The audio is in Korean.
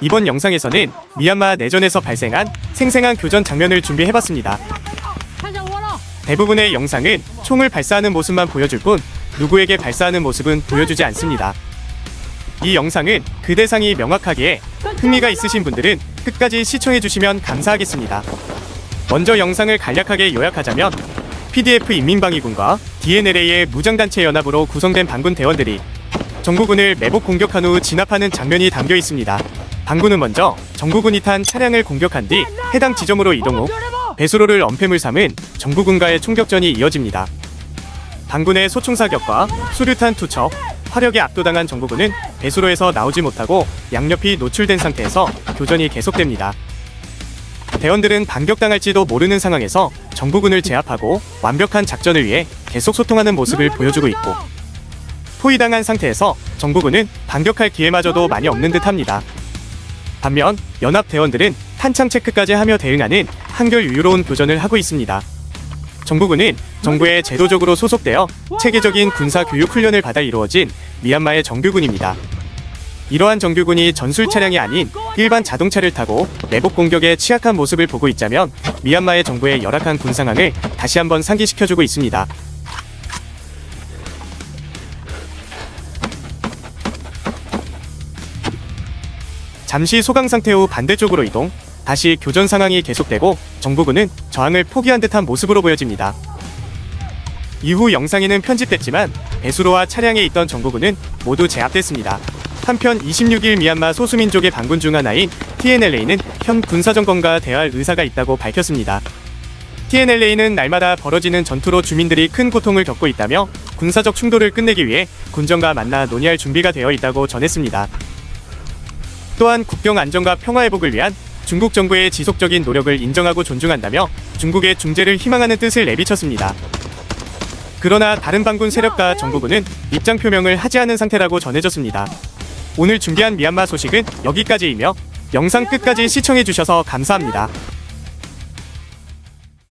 이번 영상에서는 미얀마 내전에서 발생한 생생한 교전 장면을 준비해봤습니다. 대부분의 영상은 총을 발사하는 모습만 보여줄 뿐 누구에게 발사하는 모습은 보여주지 않습니다. 이 영상은 그 대상이 명확하기에 흥미가 있으신 분들은 끝까지 시청해주시면 감사하겠습니다. 먼저 영상을 간략하게 요약하자면 PDF 인민방위군과 DNLA의 무장단체 연합으로 구성된 반군 대원들이 정부군을 매복 공격한 후 진압하는 장면이 담겨 있습니다. 반군은 먼저 정부군이 탄 차량을 공격한 뒤 해당 지점으로 이동 후 배수로를 엄폐물 삼은 정부군과의 총격전이 이어집니다. 반군의 소총 사격과 수류탄 투척, 화력에 압도당한 정부군은 배수로에서 나오지 못하고 양옆이 노출된 상태에서 교전이 계속됩니다. 대원들은 반격당할지도 모르는 상황에서 정부군을 제압하고 완벽한 작전을 위해 계속 소통하는 모습을 보여주고 있고 포위당한 상태에서 정부군은 반격할 기회마저도 많이 없는 듯합니다. 반면 연합 대원들은 탄창 체크까지 하며 대응하는 한결 유유로운 교전을 하고 있습니다. 정부군은 정부에 제도적으로 소속되어 체계적인 군사 교육 훈련을 받아 이루어진 미얀마의 정규군입니다. 이러한 정규군이 전술 차량이 아닌 일반 자동차를 타고 매복 공격에 취약한 모습을 보고 있자면 미얀마의 정부의 열악한 군 상황을 다시 한번 상기시켜주고 있습니다. 잠시 소강 상태 후 반대쪽으로 이동, 다시 교전 상황이 계속되고 정부군은 저항을 포기한 듯한 모습으로 보여집니다. 이후 영상에는 편집됐지만 배수로와 차량에 있던 정부군은 모두 제압됐습니다. 한편 26일 미얀마 소수민족의 반군 중 하나인 TNLA는 현 군사정권과 대화할 의사가 있다고 밝혔습니다. TNLA는 날마다 벌어지는 전투로 주민들이 큰 고통을 겪고 있다며 군사적 충돌을 끝내기 위해 군정과 만나 논의할 준비가 되어 있다고 전했습니다. 또한 국경 안정과 평화 회복을 위한 중국 정부의 지속적인 노력을 인정하고 존중한다며 중국의 중재를 희망하는 뜻을 내비쳤습니다. 그러나 다른 반군 세력과 정부군은 입장 표명을 하지 않은 상태라고 전해졌습니다. 오늘 준비한 미얀마 소식은 여기까지이며 영상 끝까지 시청해주셔서 감사합니다.